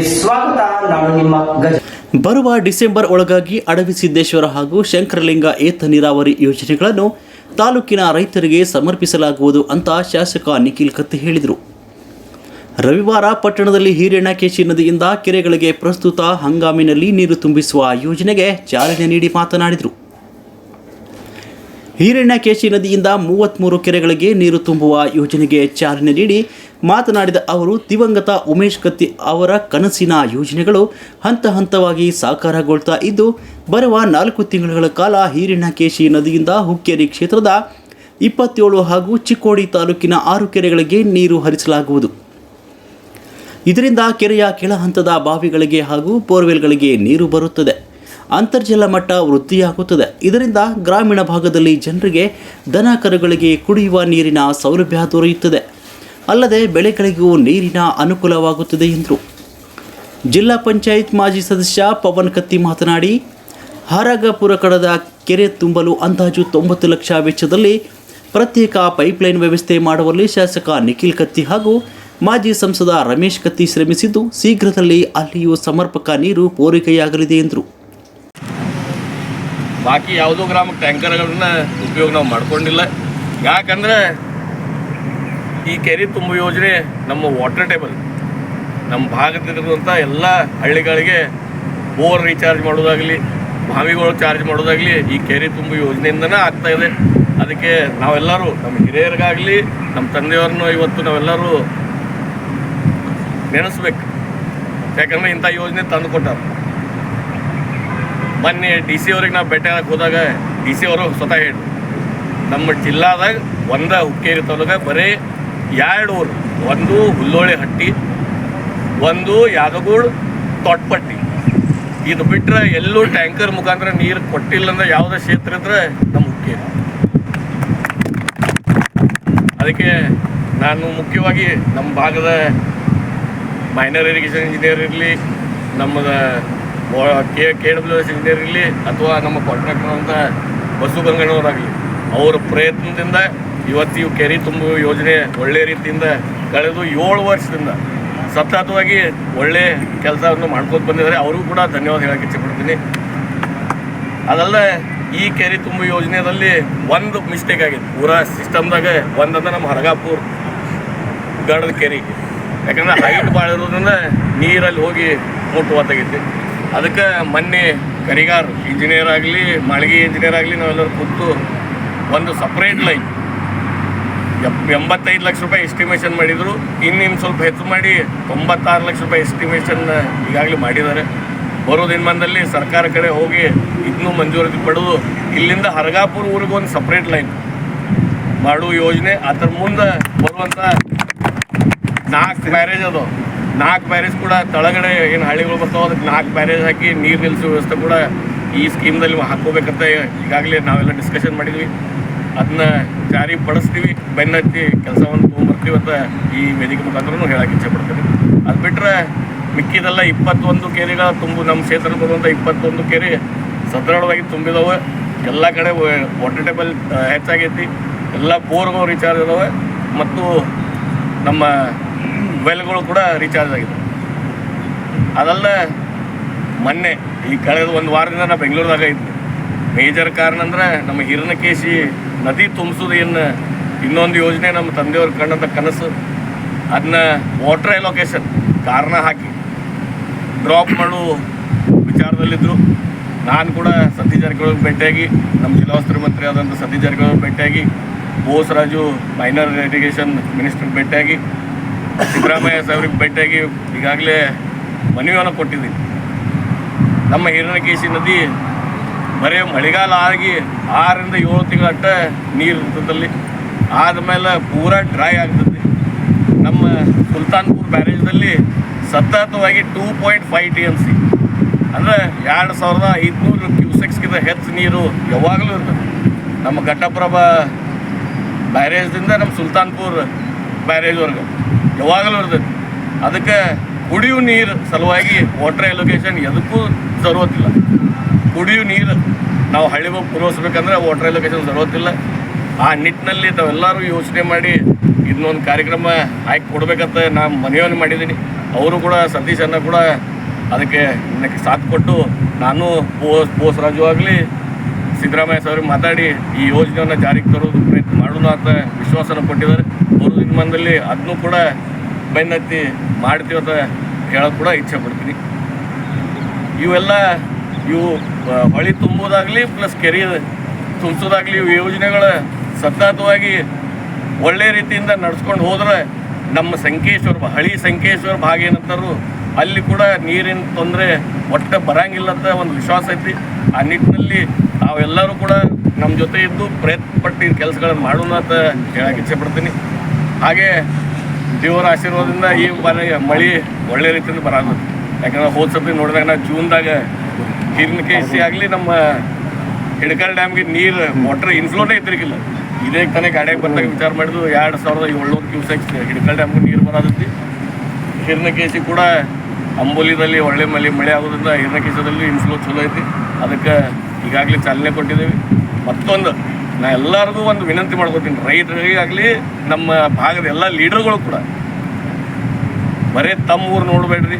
ಸ್ವಾಗತ. ನಾನು ನಿಮ್ಮ ಗಜ ಬರುವ ಡಿಸೆಂಬರ್ ಒಳಗಾಗಿ ಅಡವಿ ಸಿದ್ದೇಶ್ವರ ಹಾಗೂ ಶಂಕರಲಿಂಗ ಏತ ನೀರಾವರಿ ಯೋಜನೆಗಳನ್ನು ತಾಲೂಕಿನ ರೈತರಿಗೆ ಸಮರ್ಪಿಸಲಾಗುವುದು ಅಂತ ಶಾಸಕ ನಿಖಿಲ್ ಕತ್ತಿ ಹೇಳಿದರು. ರವಿವಾರ ಪಟ್ಟಣದಲ್ಲಿ ಹಿರೇಣಕೇಶಿ ನದಿಯಿಂದ ಕೆರೆಗಳಿಗೆ ಪ್ರಸ್ತುತ ಹಂಗಾಮಿನಲ್ಲಿ ನೀರು ತುಂಬಿಸುವ ಯೋಜನೆಗೆ ಚಾಲನೆ ನೀಡಿ ಮಾತನಾಡಿದರು. ಹಿರಣ್ಯಕೇಶಿ ನದಿಯಿಂದ ಮೂವತ್ತ್ಮೂರು ಕೆರೆಗಳಿಗೆ ನೀರು ತುಂಬುವ ಯೋಜನೆಗೆ ಚಾಲನೆ ನೀಡಿ ಮಾತನಾಡಿದ ಅವರು, ದಿವಂಗತ ಉಮೇಶ್ ಕತ್ತಿ ಅವರ ಕನಸಿನ ಯೋಜನೆಗಳು ಹಂತ ಹಂತವಾಗಿ ಸಾಕಾರಗೊಳ್ತಾ ಇದ್ದು, ಬರುವ ನಾಲ್ಕು ತಿಂಗಳ ಕಾಲ ಹಿರಣ್ಯಕೇಶಿ ನದಿಯಿಂದ ಹುಕ್ಕೇರಿ ಕ್ಷೇತ್ರದ ಇಪ್ಪತ್ತೇಳು ಹಾಗೂ ಚಿಕ್ಕೋಡಿ ತಾಲೂಕಿನ ಆರು ಕೆರೆಗಳಿಗೆ ನೀರು ಹರಿಸಲಾಗುವುದು. ಇದರಿಂದ ಕೆರೆಯ ಕೆಳ ಹಂತದ ಬಾವಿಗಳಿಗೆ ಹಾಗೂ ಬೋರ್ವೆಲ್ಗಳಿಗೆ ನೀರು ಬರುತ್ತದೆ. ಅಂತರ್ಜಲ ಮಟ್ಟ ವೃದ್ಧಿಯಾಗುತ್ತದೆ. ಇದರಿಂದ ಗ್ರಾಮೀಣ ಭಾಗದಲ್ಲಿ ಜನರಿಗೆ ದನ ಕರುಗಳಿಗೆ ಕುಡಿಯುವ ನೀರಿನ ಸೌಲಭ್ಯ ದೊರೆಯುತ್ತದೆ. ಅಲ್ಲದೆ ಬೆಳೆಗಳಿಗೂ ನೀರಿನ ಅನುಕೂಲವಾಗುತ್ತದೆ ಎಂದರು. ಜಿಲ್ಲಾ ಪಂಚಾಯತ್ ಮಾಜಿ ಸದಸ್ಯ ಪವನ್ ಕತ್ತಿ ಮಾತನಾಡಿ, ಹಾರಗಪುರ ಕಡದ ಕೆರೆ ತುಂಬಲು ಅಂದಾಜು ತೊಂಬತ್ತು ಲಕ್ಷ ವೆಚ್ಚದಲ್ಲಿ ಪ್ರತ್ಯೇಕ ಪೈಪ್ಲೈನ್ ವ್ಯವಸ್ಥೆ ಮಾಡುವಲ್ಲಿ ಶಾಸಕ ನಿಖಿಲ್ ಕತ್ತಿ ಹಾಗೂ ಮಾಜಿ ಸಂಸದ ರಮೇಶ್ ಕತ್ತಿ ಶ್ರಮಿಸಿದ್ದು, ಶೀಘ್ರದಲ್ಲಿ ಅಲ್ಲಿಯೂ ಸಮರ್ಪಕ ನೀರು ಪೂರೈಕೆಯಾಗಲಿದೆ ಎಂದರು. ಬಾಕಿ ಯಾವುದೋ ಗ್ರಾಮಕ್ಕೆ ಟ್ಯಾಂಕರ್ಗಳನ್ನ ಉಪಯೋಗ ನಾವು ಮಾಡ್ಕೊಂಡಿಲ್ಲ. ಯಾಕಂದ್ರೆ ಈ ಕೆರೆ ತುಂಬ ಯೋಜನೆ ನಮ್ಮ ವಾಟರ್ ಟೇಬಲ್ ನಮ್ಮ ಭಾಗದಲ್ಲಿರುವಂಥ ಎಲ್ಲ ಹಳ್ಳಿಗಳಿಗೆ ಬೋರ್ ರೀಚಾರ್ಜ್ ಮಾಡೋದಾಗಲಿ, ಬಾವಿಗಳು ಚಾರ್ಜ್ ಮಾಡೋದಾಗಲಿ ಈ ಕೆರೆ ತುಂಬ ಯೋಜನೆಯಿಂದನೇ ಆಗ್ತಾ ಇದೆ. ಅದಕ್ಕೆ ನಾವೆಲ್ಲರೂ ನಮ್ಮ ಹಿರಿಯರಿಗಾಗಲಿ, ನಮ್ಮ ತಂದೆಯವ್ರನ್ನೂ ಇವತ್ತು ನಾವೆಲ್ಲರೂ ನೆನೆಸ್ಬೇಕು. ಯಾಕಂದ್ರೆ ಇಂಥ ಯೋಜನೆ ತಂದು ಕೊಟ್ಟಾರ. ಮೊನ್ನೆ ಡಿ ಸಿ ಅವ್ರಿಗೆ ನಾವು ಭೇಟಿ ಆಗಕ್ಕೆ ಹೋದಾಗ ಡಿ ಸಿ ಅವರು ಸ್ವತಃ ಹೇಳಿ. ನಮ್ಮ ಜಿಲ್ಲಾದಾಗ ಒಂದ ಹುಕ್ಕೇರಿ ತಾಲೂಕ, ಬರೀ ಎರಡು ಊರು ಒಂದು ಹುಲ್ಲೋಳಿ ಹಟ್ಟಿ, ಒಂದು ಯಾದಗೂಡ್, ತೊಟ್ಪಟ್ಟಿ. ಇದು ಬಿಟ್ಟರೆ ಎಲ್ಲೂ ಟ್ಯಾಂಕರ್ ಮುಖಾಂತರ ನೀರು ಕೊಟ್ಟಿಲ್ಲ ಅಂದ್ರೆ ಯಾವುದೇ ಕ್ಷೇತ್ರ ಇದ್ರೆ ನಮ್ಮ ಹುಕ್ಕೇರಿ. ಅದಕ್ಕೆ ನಾನು ಮುಖ್ಯವಾಗಿ ನಮ್ಮ ಭಾಗದ ಮೈನರ್ ಇರಿಗೇಷನ್ ಇಂಜಿನಿಯರ್ ಇರಲಿ, ನಮ್ಮದ K K W S engineer ಇರಲಿ ಅಥವಾ ನಮ್ಮ ಕಾಂಟ್ರಾಕ್ಟರ್ ಬಸ್ಸು ಗಂಗಣ್ಣವರಾಗಲಿ ಅವರ ಪ್ರಯತ್ನದಿಂದ ಇವತ್ತು ಇವು ಕೆರೆ ತುಂಬುವ ಯೋಜನೆ ಒಳ್ಳೆ ರೀತಿಯಿಂದ ಕಳೆದು ಏಳು ವರ್ಷದಿಂದ ಸತತವಾಗಿ ಒಳ್ಳೆ ಕೆಲಸವನ್ನು ಮಾಡ್ಕೊಂಡು ಬಂದಿದ್ದಾರೆ. ಅವರಿಗೂ ಕೂಡ ಧನ್ಯವಾದ ಹೇಳಕ್ಕೆ ಇಚ್ಛೆಪಡ್ತೀನಿ. ಅದಲ್ಲದೆ ಈ ಕೆರೆ ತುಂಬ ಯೋಜನೆಯಲ್ಲಿ ಒಂದು ಮಿಸ್ಟೇಕ್ ಆಗಿದೆ. ಪೂರಾ ಸಿಸ್ಟಮ್ದಾಗ ಒಂದಂದ್ರೆ ನಮ್ಮ ಹರಗಾಪುರ್ ಗಡದ ಕೆರೆ. ಯಾಕಂದ್ರೆ ಹೈಟ್ ಭಾಳ ಇರೋದ್ರಿಂದ ನೀರಲ್ಲಿ ಹೋಗಿ ಮುಟ್ಟುವತ್ತಾಗೈತಿ ಅದಕ್ಕೆ ಮೊನ್ನೆ ಕರಿಗಾರ್ ಇಂಜಿನಿಯರ್ ಆಗಲಿ, ಮಾಳಿಗೆ ಇಂಜಿನಿಯರ್ ಆಗಲಿ ನಾವೆಲ್ಲರೂ ಕೂತು ಒಂದು ಸಪ್ರೇಟ್ ಲೈನ್ ಎಪ್, ಎಂಬತ್ತೈದು ಲಕ್ಷ ರೂಪಾಯಿ ಎಸ್ಟಿಮೇಷನ್ ಮಾಡಿದರು. ಇನ್ನಿನ್ನು ಸ್ವಲ್ಪ ಹೆಚ್ಚು ಮಾಡಿ ತೊಂಬತ್ತಾರು ಲಕ್ಷ ರೂಪಾಯಿ ಎಸ್ಟಿಮೇಷನ್ ಈಗಾಗಲೇ ಮಾಡಿದ್ದಾರೆ. ಬರೋ ದಿನಮಾನದಲ್ಲಿ ಸರ್ಕಾರ ಕಡೆ ಹೋಗಿ ಇದನ್ನೂ ಮಂಜೂರಾತಿ ಪಡೆದು ಇಲ್ಲಿಂದ ಹರಗಾಪುರ ಊರಿಗೆ ಒಂದು ಸಪ್ರೇಟ್ ಲೈನ್ ಮಾಡುವ ಯೋಜನೆ. ಅದರ ಮುಂದೆ ಬರುವಂಥ ನಾಲ್ಕು ಮ್ಯಾರೇಜ್ ಅದು ನಾಲ್ಕು ಬ್ಯಾರೇಜ್ ಕೂಡ ತಳಗಡೆ ಏನು ಹಳ್ಳಿಗಳು ಬರ್ತಾವೆ ಅದಕ್ಕೆ ನಾಲ್ಕು ಬ್ಯಾರೇಜ್ ಹಾಕಿ ನೀರು ನಿಲ್ಲಿಸುವ ವ್ಯವಸ್ಥೆ ಕೂಡ ಈ ಸ್ಕೀಮ್ದಲ್ಲಿ ಹಾಕೋಬೇಕಂತ ಈಗಾಗಲೇ ನಾವೆಲ್ಲ ಡಿಸ್ಕಷನ್ ಮಾಡಿದ್ವಿ. ಅದನ್ನ ಜಾರಿ ಪಡಿಸ್ತೀವಿ. ಬೆನ್ನತ್ತಿ ಕೆಲಸವನ್ನು ತೊಗೊಂಡ್ಬರ್ತೀವಿ ಅಂತ ಈ ವೇದಿಕೆ ಮುಖಾಂತರ ಹೇಳಕ್ಕೆ ಇಚ್ಛೆ ಪಡ್ತೀವಿ. ಅದು ಬಿಟ್ಟರೆ ಮಿಕ್ಕಿದೆಲ್ಲ ಇಪ್ಪತ್ತೊಂದು ಕೆರೆಗಳ ತುಂಬು ನಮ್ಮ ಕ್ಷೇತ್ರಕ್ಕೆ ಬರುವಂಥ ಇಪ್ಪತ್ತೊಂದು ಕೆರೆ ಸದೃಢವಾಗಿ ತುಂಬಿದಾವೆ. ಎಲ್ಲ ಕಡೆ ವಾಟರ್ ಟೇಬಲ್ ಹೆಚ್ಚಾಗೈತಿ. ಎಲ್ಲ ಬೋರ್ಗಳು ರೀಚಾರ್ಜ್ ಇದಾವೆ ಮತ್ತು ನಮ್ಮ ವೆಲ್ಗಳು ಕೂಡ ರೀಚಾರ್ಜ್ ಆಗಿದೆ. ಅದಲ್ಲ ಮೊನ್ನೆ ಈ ಕಳೆದ ಒಂದು ವಾರದಿಂದ ನಾ ಬೆಂಗಳೂರದಾಗ ಇದ್ದೆ ಮೇಜರ್ ಕಾರಣ ಅಂದ್ರೆ ನಮ್ಮ ಹಿರನಕೇಶಿ ನದಿ ತುಂಬಿಸೋದು ಏನು ಇನ್ನೊಂದು ಯೋಜನೆ ನಮ್ಮ ತಂದೆಯವ್ರು ಕಂಡಂಥ ಕನಸು. ಅದನ್ನ ವಾಟರ್ ಎಲೊಕೇಶನ್ ಕಾರಣ ಹಾಕಿ ಡ್ರಾಪ್ ಮಾಡೋ ವಿಚಾರದಲ್ಲಿದ್ದರು ನಾನು ಕೂಡ ಸತೀಶ್ ಜಾರಕಿಹೊಳಿ ಭೇಟಿಯಾಗಿ, ನಮ್ಮ ಜಿಲ್ಲಾ ಉಸ್ತುವಾರಿ ಮಂತ್ರಿ ಆದಂಥ ಸತೀಶ್ ಜಾರಕಿಹೊಳಿ ಭೇಟಿಯಾಗಿ ಬೋಸರಾಜು ಮೈನರ್ ಇರಿಗೇಷನ್ ಮಿನಿಸ್ಟರ್ ಭೇಟಿಯಾಗಿ ಸಿದ್ದರಾಮಯ್ಯ ಸಾಹೇಬ್ರಿಗೆ ಭೇಟಿಯಾಗಿ ಈಗಾಗಲೇ ಮನವಿಯನ್ನು ಕೊಟ್ಟಿದ್ದೀನಿ. ನಮ್ಮ ಹಿರಣಕೇಶಿ ನದಿ ಬರೀ ಮಳೆಗಾಲ ಆಗಿ ಆರರಿಂದ ಏಳು ತಿಂಗಳಟ್ಟ ನೀರು ಇರ್ತದಲ್ಲಿ ಆದಮೇಲೆ ಪೂರ ಡ್ರೈ ಆಗ್ತದೆ. ನಮ್ಮ ಸುಲ್ತಾನ್ಪುರ್ ಬ್ಯಾರೇಜ್ದಲ್ಲಿ ಸತತವಾಗಿ two point five T M C ಅಂದರೆ ಎರಡು ಸಾವಿರದ ಐದುನೂರು ಕ್ಯೂಸೆಕ್ಸ್ಗಿಂತ ಹೆಚ್ಚು ನೀರು ಯಾವಾಗಲೂ ಇರ್ತದೆ. ನಮ್ಮ ಘಟ್ಟಪ್ರಭಾ ಬ್ಯಾರೇಜ್ದಿಂದ ನಮ್ಮ ಸುಲ್ತಾನ್ಪುರ್ ಬ್ಯಾರೇಜ್ವರೆಗೆ. ಯಾವಾಗಲೂ ಇರ್ತೈತಿ ಅದಕ್ಕೆ ಕುಡಿಯುವ ನೀರು ಸಲುವಾಗಿ ವಾಟರ್ ಎಲೊಕೇಶನ್ ಎದಕ್ಕೂ ಜರುವತ್ತಿಲ್ಲ ಕುಡಿಯುವ ನೀರು ನಾವು ಹಳ್ಳಿಗೆ ಪೂರೈಸ್ಬೇಕಂದ್ರೆ ವಾಟರ್ ಎಲೊಕೇಶನ್ ಜರುವತ್ತಿಲ್ಲ ಆ ನಿಟ್ಟಿನಲ್ಲಿ ತಾವೆಲ್ಲರೂ ಯೋಚನೆ ಮಾಡಿ ಇದನ್ನೊಂದು ಕಾರ್ಯಕ್ರಮ ಆಯ್ಕೆ ಕೊಡ್ಬೇಕಂತ ನಾನು ಮನವಿಯನ್ನು ಮಾಡಿದ್ದೀನಿ. ಅವರು ಕೂಡ ಸತೀಶನ್ನ ಕೂಡ ಅದಕ್ಕೆ ನನಗೆ ಸಾಥ್ ಕೊಟ್ಟು ನಾನು ಪೋಸ್ ಪೋಸ್ ರಾಜು ಆಗಲಿ, ಸಿದ್ದರಾಮಯ್ಯ ಸರ್ ಮಾತಾಡಿ ಈ ಯೋಜನೆಯನ್ನು ಜಾರಿಗೆ ತರೋದು ಪ್ರಯತ್ನ ಮಾಡೋಣ ಅಂತ ವಿಶ್ವಾಸನ ಕೊಟ್ಟಿದ್ದಾರೆ. ಬರೋ ದಿನಮಾನದಲ್ಲಿ ಅದನ್ನೂ ಕೂಡ ಬೆನ್ನತ್ತಿ ಮಾಡ್ತೀವಿ ಅಂತ ಹೇಳೋಕೆ ಕೂಡ ಇಚ್ಛೆ ಪಡ್ತೀನಿ. ಇವೆಲ್ಲ ಇವು ಹೊಳಿ ತುಂಬುವುದಾಗಲಿ ಪ್ಲಸ್ ಕೆರೆ ತುಂಬಿಸೋದಾಗಲಿ ಇವು ಯೋಜನೆಗಳ ಸತತವಾಗಿ ಒಳ್ಳೆ ರೀತಿಯಿಂದ ನಡ್ಸ್ಕೊಂಡು ಹೋದ್ರೆ ನಮ್ಮ ಸಂಕೇಶ್ವರ ಹಳಿ ಸಂಕೇಶ್ವರ ಭಾಗ ಏನಂತಾರು ಅಲ್ಲಿ ಕೂಡ ನೀರಿನ ತೊಂದರೆ ಒಟ್ಟು ಬರಂಗಿಲ್ಲ ಅಂತ ಒಂದು ವಿಶ್ವಾಸ ಐತಿ. ಆ ನಿಟ್ಟಿನಲ್ಲಿ ನಾವೆಲ್ಲರೂ ಕೂಡ ನಮ್ಮ ಜೊತೆ ಇದ್ದು ಪ್ರಯತ್ನ ಪಟ್ಟು ಈ ಕೆಲಸಗಳನ್ನು ಮಾಡೋಣ ಅಂತ ಹೇಳಕ್ಕೆ ಇಚ್ಛೆ ಪಡ್ತೀನಿ. ಹಾಗೆ ದೇವರ ಆಶೀರ್ವಾದದಿಂದ ಈ ಬಾರಿ ಮಳೆ ಒಳ್ಳೆ ರೀತಿಯಿಂದ ಬರೋದು ಯಾಕಂದ್ರೆ ಹೋದ ಸರ್ತಿ ನೋಡಿದಾಗ ನಾವು ಜೂನ್ದಾಗ ಹಿರಿನಕೇಸಿ ಆಗಲಿ ನಮ್ಮ ಹಿಡಕಲ್ ಡ್ಯಾಮ್ಗೆ ನೀರು ವಾಟರ್ ಇನ್ಫ್ಲೋನೇ ಇದ್ರಿಗಿಲ್ಲ ಇದೇ ತಾನೇ ಗಾಡಿಯಾಗ ಬಂದಾಗ ವಿಚಾರ ಮಾಡಿದ್ವು ಎರಡು ಸಾವಿರದ ಏಳ್ನೂರು ಕ್ಯೂಸೆಕ್ಸ್ ಹಿಡಕಲ್ ಡ್ಯಾಮ್ಗೆ ನೀರು ಬರೋದೈತಿ ಹಿರನಕೇಸಿ ಕೂಡ ಅಂಬೋಲಿದಲ್ಲಿ ಒಳ್ಳೆ ಮಳೆ ಮಳೆ ಆಗೋದ್ರಿಂದ ಹಿರನಕೇಶದಲ್ಲಿ ಇನ್ಫ್ಲೋ ಚಲೋ ಐತಿ. ಅದಕ್ಕೆ ಈಗಾಗಲೇ ಚಾಲನೆ ಕೊಟ್ಟಿದ್ದೇವೆ. ಮತ್ತೊಂದು ನಾ ಎಲ್ಲರಿಗೂ ಒಂದು ವಿನಂತಿ ಮಾಡ್ಕೊತೀನಿ ರೈತರಿಗಾಗಲಿ ನಮ್ಮ ಭಾಗದ ಎಲ್ಲ ಲೀಡರ್ಗಳು ಕೂಡ. ಬರೀ ತಮ್ಮ ಊರು ನೋಡಬೇಡ್ರಿ.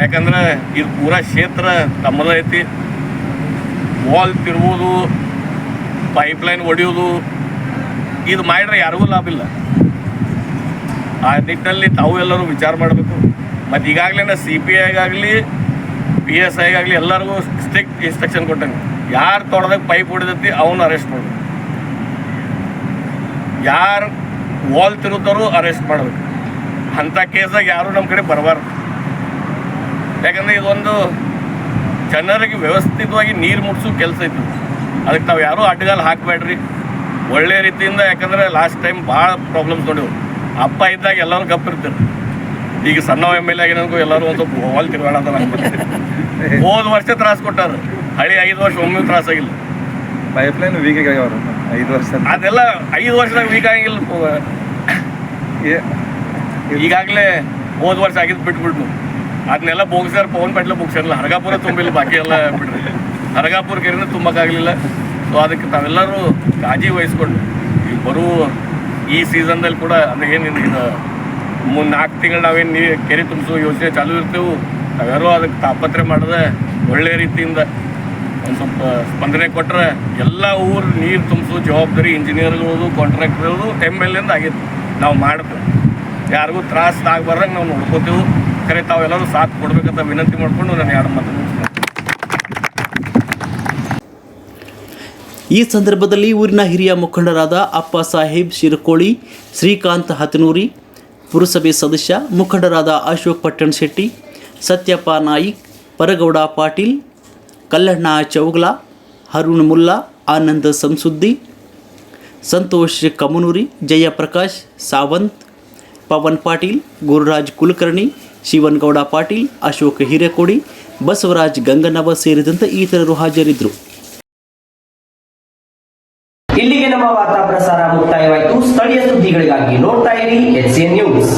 ಯಾಕಂದ್ರೆ ಇದು ಪೂರಾ ಕ್ಷೇತ್ರ ತಮ್ಮದ ಐತಿ. ವಾಲ್ ತಿರುವುದು ಪೈಪ್ಲೈನ್ ಒಡೆಯೋದು ಇದು ಮಾಡಿದ್ರೆ ಯಾರಿಗೂ ಲಾಭ ಇಲ್ಲ. ಆ ನಿಟ್ಟಿನಲ್ಲಿ ತಾವು ಎಲ್ಲರೂ ವಿಚಾರ ಮಾಡಬೇಕು. ಮತ್ತು ಈಗಾಗಲೇ ಸಿ ಪಿ ಐಗಾಗಲಿ ಪಿ ಎಸ್ ಐಗಾಗಲಿ ಎಲ್ಲರಿಗೂ ಸ್ಟ್ರಿಕ್ಟ್ ಇನ್ಸ್ಟ್ರಕ್ಷನ್ ಕೊಟ್ಟಂಗೆ. ಯಾರು ತೊಡೆದಾಗ ಪೈಪ್ ಹೊಡೆದೈತಿ, ಅವನು ಅರೆಸ್ಟ್ ಮಾಡಬೇಕು ಯಾರು ವಾಲ್ ತಿರುತ್ತಾರೋ ಅರೆಸ್ಟ್ ಮಾಡಬೇಕು. ಅಂಥ ಕೇಸ್ದಾಗ ಯಾರು ನಮ್ಮ ಕಡೆ ಬರಬಾರ್ದು. ಯಾಕಂದರೆ ಇದೊಂದು ಜನರಿಗೆ ವ್ಯವಸ್ಥಿತವಾಗಿ ನೀರು ಮುಟ್ಸೋ ಕೆಲಸ ಇತ್ತು ಅದಕ್ಕೆ ನಾವು ಯಾರೂ ಅಡ್ಡಗಾಲ ಹಾಕಬೇಡ್ರಿ. ಒಳ್ಳೆ ರೀತಿಯಿಂದ ಯಾಕಂದರೆ ಲಾಸ್ಟ್ ಟೈಮ್ ಭಾಳ ಪ್ರಾಬ್ಲಮ್ಸ್ ನೋಡಿವು. ಅಪ್ಪ ಇದ್ದಾಗ ಎಲ್ಲರೂ ಗಪ್ ಇರ್ತಾರೆ. ಈಗ ಸಣ್ಣ ಎಂ ಎಲ್ ಆಗಿನಂಗೂ ಎಲ್ಲರೂ ಒಂದು ಸ್ವಲ್ಪ ವಾಲ್ ತಿರುಗಾಡೋದಲ್ಲ ಹೋದ ವರ್ಷ ತ್ರಾಸ್ ಕೊಟ್ಟಾರ. ಹಳಿ ಐದು ವರ್ಷ ಒಮ್ಮೆ ತ್ರಾಸ ಆಗಿಲ್ಲ. ಪೈಪ್ಲೈನ್ ವೀಕ್ ಅವರು. ಐದು ವರ್ಷ ಅದೆಲ್ಲ ಐದು ವರ್ಷದಾಗ ವೀಕ್ ಆಗಿಲ್ಲ. ಈಗಾಗಲೇ ಹೋದ ವರ್ಷ ಆಗಿದ್ದು ಬಿಟ್ಬಿಟ್ಟು ಅದನ್ನೆಲ್ಲ ಬೋಗ್ಸ್ಯಾರ ಪವನ್ ಪಟ್ಲೆ ಬೋಗ್ಸ್ಯಾರಲ್ಲ ಹರಗಾಪುರ ತುಂಬಿಲ್ಲ ಬಾಕಿ ಎಲ್ಲ ಬಿಡ್ರಿ ಹರಗಾಪುರ ಕೆರೆನೂ ತುಂಬಕ್ಕಾಗಲಿಲ್ಲ ಸೊ ಅದಕ್ಕೆ ತಾವೆಲ್ಲರೂ ಕಾಳಜಿ ವಹಿಸ್ಕೊಂಡು ಈಗ ಬರುವ ಈ ಸೀಸನ್ದಲ್ಲಿ ಕೂಡ ಅಂದ್ರೆ ಏನು ಇದು ಮುನ್ ನಾಲ್ಕು ತಿಂಗಳು ನಾವೇನು ನೀ ಕೆರೆ ತುಂಬಿಸೋ ಯೋಜನೆ ಚಾಲೂ ಇರ್ತೇವೆ ತಾವೆಲ್ಲರೂ ಅದಕ್ಕೆ ತಾಪತ್ರೆ ಮಾಡದೆ ಒಳ್ಳೆಯ ರೀತಿಯಿಂದ ಒಂದು ಸ್ವಲ್ಪ ಸ್ಪಂದನೆ ಕೊಟ್ಟರೆ ಎಲ್ಲ ಊರು ನೀರು ತುಂಬಿಸೋ, ಜವಾಬ್ದಾರಿ ಇಂಜಿನಿಯರ್ಗಳದು ಕಾಂಟ್ರಾಕ್ಟರ್ದು ಟೈಮ್ ಎಯಿಂದ ಆಗಿತ್ತು ನಾವು ಮಾಡ್ತೇವೆ ಯಾರಿಗೂ ತ್ರಾಸ ಆಗ್ಬಾರ್ದಂಗೆ ನಾವು ನೋಡ್ಕೋತೀವಿ. ಕರೆ ತಾವೆಲ್ಲರೂ ಸಾಥ್ ಕೊಡ್ಬೇಕಂತ ವಿನಂತಿ ಮಾಡ್ಕೊಂಡು ನಾನು ಎರಡು ಮಾತು ಈ ಸಂದರ್ಭದಲ್ಲಿ ಊರಿನ ಹಿರಿಯ ಮುಖಂಡರಾದ ಅಪ್ಪ ಸಾಹೇಬ್ ಶಿರಕೋಳಿ, ಶ್ರೀಕಾಂತ್ ಹತನೂರಿ, ಪುರಸಭೆ ಸದಸ್ಯ ಮುಖಂಡರಾದ ಅಶೋಕ್ ಪಟ್ಟಣಶೆಟ್ಟಿ, ಸತ್ಯಪ್ಪ ನಾಯಿಕ್, ಪರಗೌಡ ಪಾಟೀಲ್ ಕಲ್ಲಣ್ಣ ಚೌಗ್ಲಾ, ಹರುಣ್ ಮುಲ್ಲಾ, ಆನಂದ ಸಂಸುದ್ದಿ, ಸಂತೋಷ್ ಕಮನೂರಿ, ಜಯಪ್ರಕಾಶ್ ಸಾವಂತ್, ಪವನ್ ಪಾಟೀಲ್, ಗುರುರಾಜ್ ಕುಲಕರ್ಣಿ, ಶಿವನ್ಗೌಡ ಪಾಟೀಲ್, ಅಶೋಕ್ ಹಿರೇಕೋಡಿ, ಬಸವರಾಜ್ ಗಂಗನವ ಸೇರಿದಂತೆ ಇತರರು ಹಾಜರಿದ್ದರು. ಇಲ್ಲಿಗೆ ನಮ್ಮ ವಾರ್ತಾ ಪ್ರಸಾರ ಮುಕ್ತಾಯವಾಯಿತು. ಸ್ಥಳೀಯ ಸುದ್ದಿಗಳಿಗಾಗಿ ನೋಡ್ತಾ ಇರಿ ಎಚ್ ನ್ಯೂಸ್.